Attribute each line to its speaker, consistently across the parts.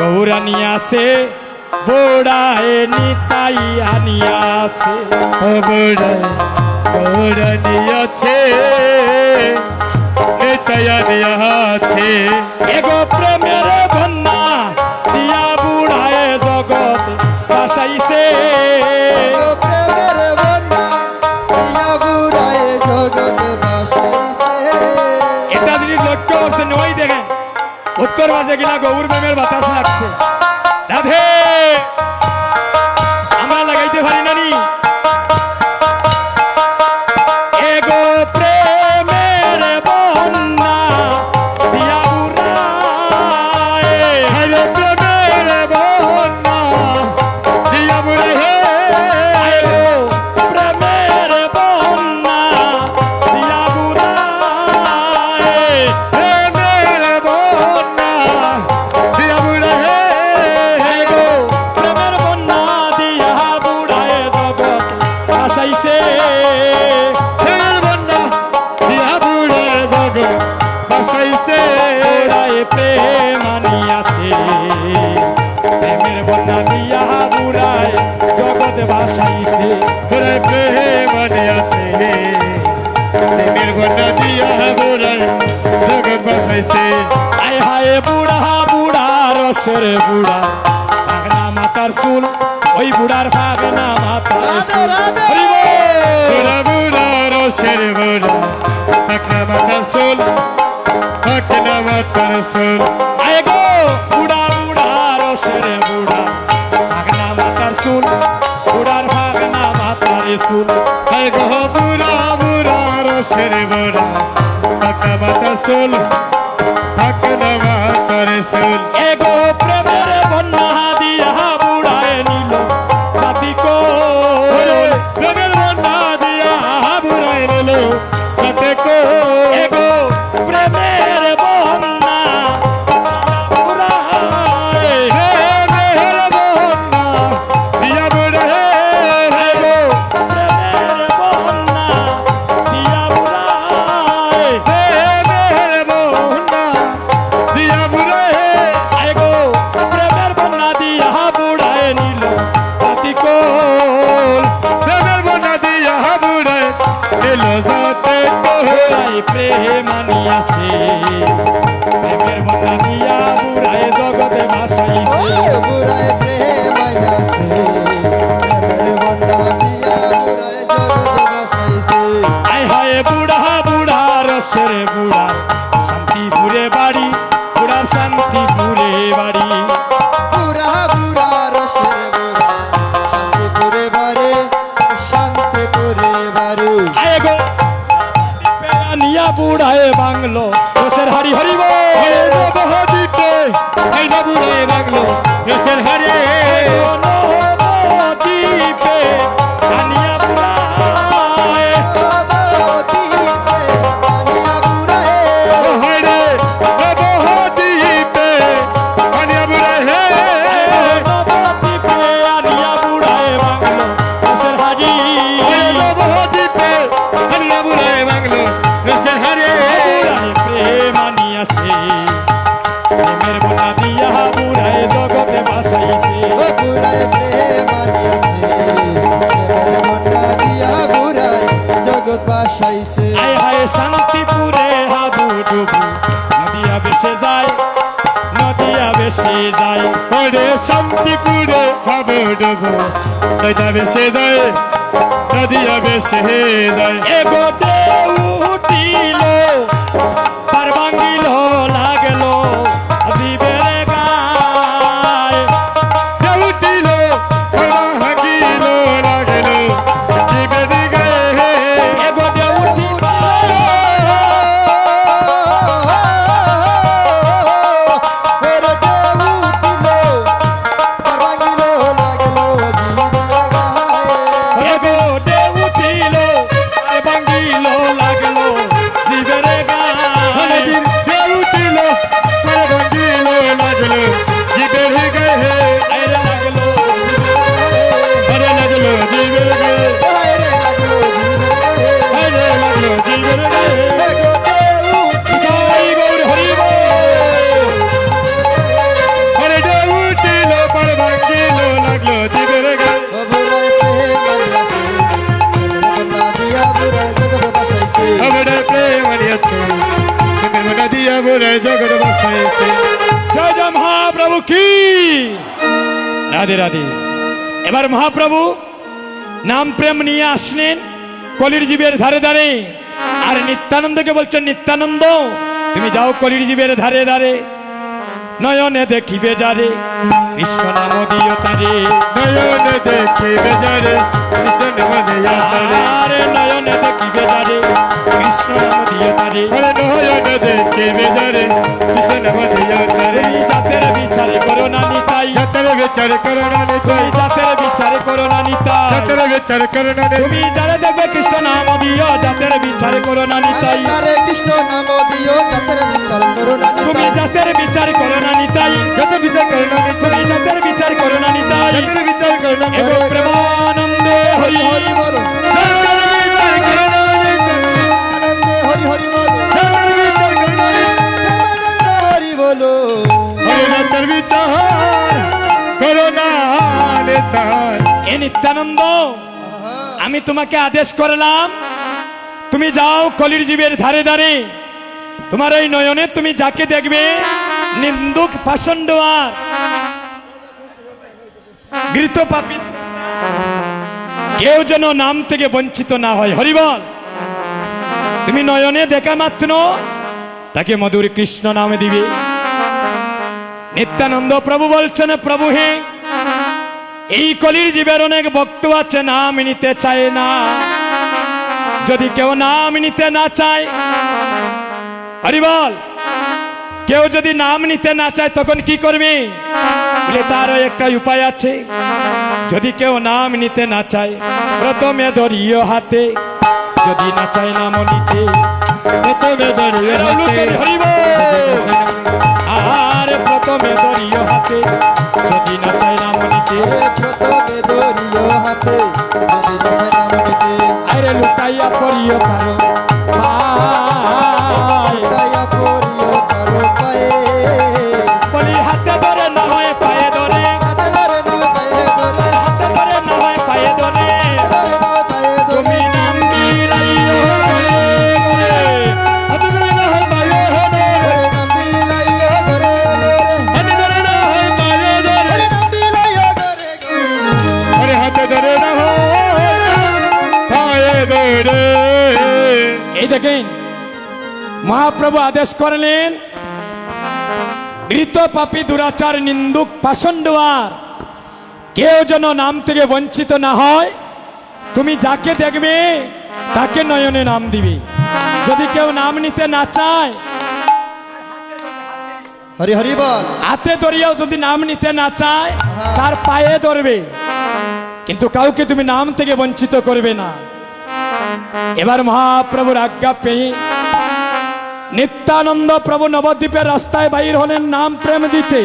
Speaker 1: গৌরানিয়াছে বোড়ায় নিতাই আনিয়াছে। ও বোড়ায় গৌরানিয়াছে নিতাই আনিয়াছে। এগো
Speaker 2: প্রেমের বন্যা দিয়া বুড়ায় জগৎ বাসাইছে।
Speaker 1: উত্তর বাজে গিলা গৌর প্রেমের বাতাস না মোরে বাসাইছে রায় প্রেম আনিয়াছে। প্রেমের বন্যা দিয়া বুড়ায় জগৎ
Speaker 3: বাসাইছে
Speaker 1: তোরায় প্রেম আনিয়াছে। প্রেমের বন্যা দিয়া বুড়ায় জগৎ বাসাইছে আয় হায় বুড়া বুড়া রসের বুড়া পাগনা মাতার চুল ওই বুড়ার পাগনা মাতার চুল।
Speaker 3: বুড়া বুড়া রসের বুড়া পাগনা মাতার রসুল ভক্তনবত রসুল
Speaker 1: আয় গো বুড়া বুড়া রসরে বুড়া ভাগনা মাতার সুন বুড়ার ভাগনা মাতার
Speaker 3: সুন
Speaker 1: আয় গো
Speaker 3: বুড়া বুড়া
Speaker 1: রসরে বুড়া ভাগনা মাতার
Speaker 2: সুন ভেসে যায় ওরে শান্তিপুরে
Speaker 1: হবে ডুবো। নদীয়া ভেসে যায় নদীয়া এগো
Speaker 2: দেউ মহাপ্রভু কি? রাধে রাধে। এবার মহাপ্রভু নাম প্রেম নিয়ে আসলেন কলির জীবের ধারে ধারে। আর নিত্যানন্দকে বলছেন নিত্যানন্দ তুমি যাও কলির জীবের ধারে ধারে। নয়নে দেখিবে যারে কৃষ্ণ নাম দিও তারে।
Speaker 1: নয়নে দেখি বেজারে কৃষ্ণ মদিয়া তারে।
Speaker 2: আরে নয়নে দেখিবে যারে কৃষ্ণ নাম দিও তারে।
Speaker 1: নয়নে দেখি বেজারে কৃষ্ণ মদিয়া তারে।
Speaker 2: বিচার
Speaker 1: করোনা
Speaker 2: তুমি
Speaker 1: নিতাই
Speaker 2: জাতের বিচারে করো না নিতাই
Speaker 1: যতরে বিচার করোনা
Speaker 2: তুমি যারা দেখবে কৃষ্ণ নাম দিও জাতের বিচারে করো না নিতাই
Speaker 3: হরে কৃষ্ণ নাম দিও জাতের বিচার করো না
Speaker 2: তুমি জাতের বিচার করো না নিতাই
Speaker 1: যত বিচার করোনা নিতাই
Speaker 2: তুমি জাতের বিচার করো না নিতাই
Speaker 1: যতরে বিচার করোনা
Speaker 2: এবং প্রেমানন্দে হরি
Speaker 3: হরি বলো।
Speaker 1: যতরে বিচার করোনা নিতাই
Speaker 3: আনন্দে হরি হরি বলো।
Speaker 1: যতরে বিচার করোনা
Speaker 3: প্রেমানন্দে হরি বলো।
Speaker 1: হরিনাথের বিচার
Speaker 2: নিত্যানন্দ, আমি তোমাকে আদেশ করলাম, তুমি যাও কলির জীবের ধারে ধারে। তোমার এই নয়নে তুমি যাকে দেখবে, নিন্দুক পাষণ্ড গৃত পাপি। কেউ যেন নাম থেকে বঞ্চিত না হয়। হরিবল তুমি নয়নে দেখা মাত্র, তাকে মধুর কৃষ্ণ নামে দিবে। নিত্যানন্দ প্রভু বলছেন, প্রভু হে এই কলির জীবের অনেক ভক্ত আছে নাম নিতে চায় না। যদি কেউ নাম নিতে না চায় হরি বল কেউ যদি নাম নিতে না চায় তখন কি করবে? বলে তারও একটা উপায় আছে। যদি কেউ নাম নিতে না চায় প্রথমে ধরিও হাতে। যদি না চায় নাম নিতে
Speaker 1: প্রথমে
Speaker 2: আর প্রথমে ধরিও হাতে। যদি না চায় নিতে
Speaker 3: প্রথমে
Speaker 2: আরে লুকাইয়া পড়িও তারো। মহাপ্রভু আদেশ করলেন ঘৃত পাপী দুরাচার নিন্দুক পাষণ্ডবার কেউ যেন নাম থেকে বঞ্চিত না হয় তুমি যাকে দেখবে তাকে নয়নে নাম দিবে। যদি কেউ নাম নিতে না চায়
Speaker 3: হরি হরি বল।
Speaker 2: হাতে ধরিয়াও যদি নাম নিতে না চায় তার পায়ে ধরবে। কিন্তু কাউকে তুমি নাম থেকে বঞ্চিত করবে না। এবার মহাপ্রভুর আজ্ঞা পেয়ে নিত্যানন্দ প্রভু নবদ্বীপের রাস্তায় বাইর হলেন নাম প্রেম দিতে।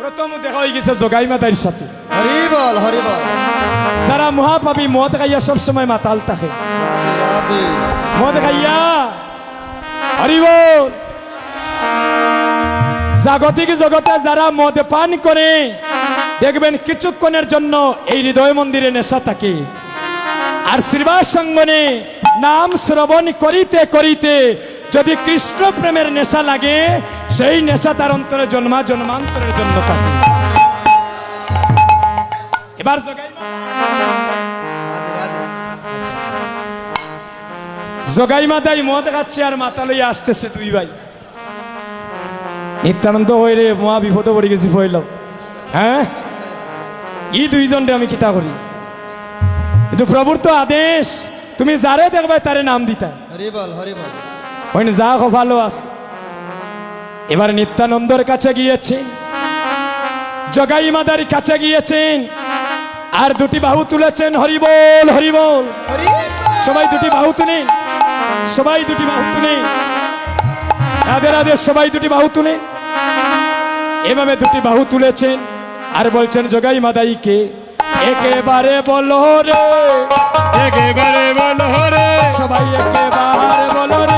Speaker 2: প্রথম দেখা হয়ে গেছে জগাই মাতার সাথে।
Speaker 3: হরিবল হরিবল
Speaker 2: যারা মহাপাপী মদ গাইয়া সবসময় মাতাল থাকে। মদ গাইয়া হরিবল জাগতিক জগতে যারা মদ পান করে দেখবেন কিছুক্ষণের জন্য এই হৃদয় মন্দিরে নেশা থাকে। আর শ্রীবাস সঙ্গনে নাম শ্রবণ করিতে করিতে যদি কৃষ্ণ প্রেমের নেশা লাগে, সেই নেশা তার অন্তরে জন্মা, জন্মান্তরের জন্য থাকে। এবার জগাই মা-
Speaker 3: রাধে রাধে
Speaker 2: জগাই মাদাই মদ খাচ্ছে আর মাথা লইয়া আসতেছে দুই ভাই। নিত্যানন্দ হয়ে রে, মহা বিপদে পড়ে গেছি ফইল হ্যাঁ? ই দুইজন রে আমি কিতা করি? কিন্তু প্রভুর তো আদেশ। তুমি যারে দেখবে তারে নাম দিতা। ওই যা ভালো আছে। এবার নিত্যানন্দর কাছে গিয়েছে। জগাই মাদারি কাছে গিয়েছেন আর দুটি বাহু তুলেছেন হরিবল হরিবল।
Speaker 3: হরি
Speaker 2: সবাই দুটি বাহু তুলে। সবাই দুটি বাহু তুলে। রাধে রাধে সবাই দুটি বাহু তুলে। এভাবে দুটি বাহু তুলেছেন। আর বলছেন জগাই মাদাইকে একেবারে বলো রে।
Speaker 1: একেবারে বলো রে।
Speaker 2: সবাই একেবারে বলো রে।